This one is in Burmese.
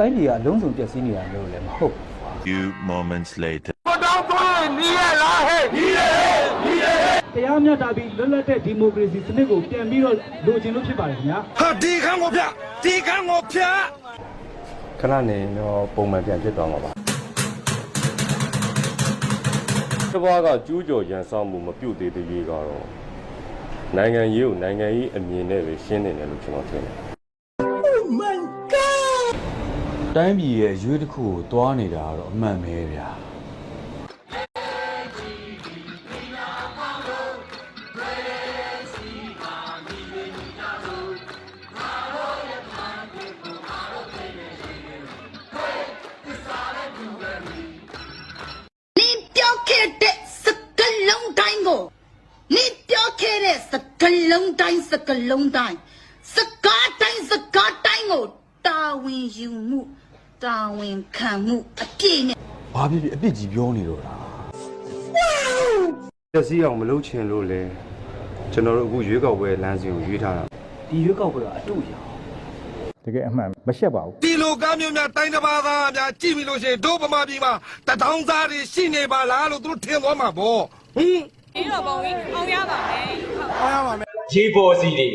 တိုင်းပြည်ကအလုံးစုံပျက်စီးနေတာလို့လည်းမဟုတ်ဘူး Few moments later. တရားမျှတပြီးလွတ်လပ်တဲ့ဒီမိုကရေစီစနစ်ကိုပြန်ပြီးတော့လိုချင်လို့ဖြစ်ပါတယ်ခင်ဗျာဟာဒီခန်းကိုပြဒီခန်းကိုဖျက်ခဏနေတော့ပုံမှန်ပြန်ဖြစ်သွားမှာပါတစ်ဘွားကကျူးကျော်ရန်ဆောင်မှုမပြုတ်သေးသေးရေးကတော့နိုင်ငံရေးကိုနိုင်ငံရေးအမြင်နဲ့ပဲရှင်းနေတယ်လို့ကျွန်တော်ထင်တယ် တိုင်းပြည်ရဲ့အရွေးတစ်ခုကိုတွားနေတာကတော့အမှန်ပဲဗျာ你ပြောခဲ့တဲ့စကလုံးတိုင်းကို你ပြောခဲ့တဲ့စကလုံးတိုင်းစကလုံးတိုင်းစကားတိုင်းစကားတိုင်းကိုတာဝန်ယူမှု တာဝန်ခံမှုအပြည့်နဲ့ဘာဖြစ်ဖြစ်အပြစ်ကြီးပြောနေတော့တာပျက်စီးအောင်မလုပ်ချင်လို့လေကျွန်တော်တို့အခုရွေးကောက်ပွဲလမ်းစဉ်ကိုရွေးထားတာဒီရွေးကောက်ပွဲကအတူရအောင်တကယ်အမှန်မရှက်ပါဘူးဒီလိုကားမျိုးများတိုင်းတစ်ပါးသားများကြည့်ပြီလို့ရှိရင်တို့ဗမာပြည်မှာတထောင်သားတွေရှိနေပါလားလို့သူတို့ထင်သွားမှာပေါ့ဟင်ဒီတော့ပုံကြီးအောင်ရပါမယ်ရေပေါ်စီတွေ